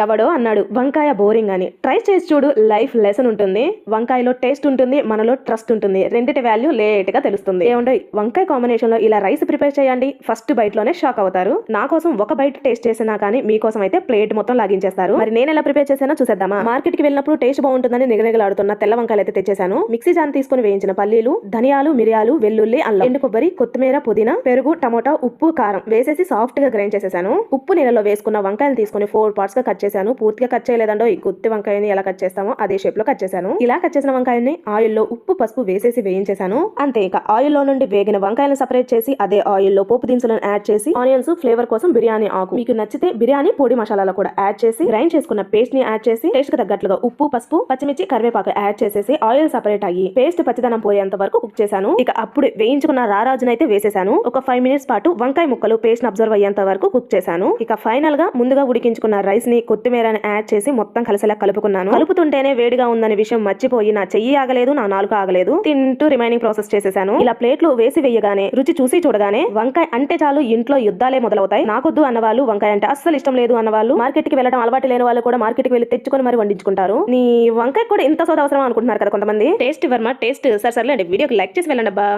ఎవడో అన్నాడు వంకాయ బోరింగ్ అని. ట్రై చేసి చూడు లైఫ్ లెసన్ ఉంటుంది. వంకాయలో టేస్ట్ ఉంటుంది మనలో ట్రస్ట్ ఉంటుంది. రెండిటి వాల్యూ లేట్గా తెలుస్తుంది. ఏమంటే వంకాయ కాంబినేషన్లో ఇలా రైస్ ప్రిపేర్ చేయండి. ఫస్ట్ బైట్లోనే షాక్ అవుతారు. నా కోసం ఒక బైట్ టేస్ట్ చేసినా కానీ మీకోసం అయితే ప్లేట్ మొత్తం లాగించేస్తారు. మరి నేను ఎలా ప్రిపేర్ చేసానో చూసేద్దామా? మార్కెట్కి వెళ్ళినప్పుడు టేస్ట్ బాగుంటుందని నిగనిగలాడుతున్న తెల్ల వంకాయలు అయితే తెచ్చేసాను మిక్సీ జాన్ తీసుకుని వేయించిన పల్లీలు ధనియాలు మిరియాలు వెల్లుల్లి అల్లం ఎండు కొబ్బరి కొత్తిమీర పుదీనా పెరుగు టమోటా ఉప్పు కారం వేసేసి సాఫ్ట్గా గ్రైండ్ చేసేసాను ఉప్పు నీళ్ళలో వేసుకున్న వంకాయలు తీసుకుని ఫోర్ పార్ట్స్గా కట్ చేశాను. పూర్తిగా కట్ చేయలేదండో ఈ గుత్తి వంకాయని ఎలా కట్ చేస్తామో అదే షేప్లో కట్ చేశాను. ఇలా కట్ చేసిన వంకాయని ఆయిల్లో ఉప్పు పసుపు వేసేసి వేయించేశాను. అంతే ఇక ఆయిల్లో నుండి వేగిన వంకాయలను సపరేట్ చేసి అదే ఆయిల్లో పోపు దినుసులను యాడ్ చేసి ఆనియన్స్ ఫ్లేవర్ కోసం బిర్యానీ ఆకు. మీకు నచ్చితే బిర్యానీ పొడి మసాలాలో కూడా యాడ్ చేసి గ్రైండ్ చేసుకున్న పేస్ట్ని యాడ్ చేసి టేస్ట్కి తగ్గట్లుగా ఉప్పు పసుపు పచ్చిమిర్చి కరివేపాకు యాడ్ చేసేసి ఆయిల్ సపరేట్ అయ్యి పేస్ట్ పచ్చిదనం పోయేంత వరకు కుక్ చేశాను. ఇక అప్పుడు వేయించుకున్న రారాజునైతే వేసేసాను ఒక ఫైవ్ మినిట్స్ పాటు వంకాయ ముక్కలు పేస్ట్ అబ్జర్వ్ అయ్యేంత వరకు కుక్ చేశాను. ఇక ఫైనల్గా ముందుగా ఉడికించుకున్న రైస్ని కొత్తిమీరని యాడ్ చేసి మొత్తం కలిసేలా కలుపుకున్నాను. కలుపుతుంటేనే వేడిగా ఉందనే విషయం మర్చిపోయి నా చెయ్యి ఆగలేదు నా నాలుక ఆగలేదు. తింటూ రిమైనింగ్ ప్రాసెస్ చేసేసాను. ఇలా ప్లేట్లు వేసి వేయగానే రుచి చూసి చూడగానే వంకాయ అంటే చాలు ఇంట్లో యుద్ధాలే మొదలవుతాయి. నాకొద్దు అన్న వాళ్ళు వంకాయ అంటే అస్సలు ఇష్టం లేదు అన్న వాళ్ళు మార్కెట్కి వెళ్ళడం అలవాటు లేని వాళ్ళు కూడా మార్కెట్కి వెళ్ళి తెచ్చుకొని మరి వండించుకుంటారు. నీ వంకాయ కూడా ఇంత సోద అవసరం అనుకుంటున్నారు కదా కొంతమంది. Taste Varma taste. సార్ సర్లేండి వీడియోకి లైక్ చేసి వెళ్ళండి అబ్బా.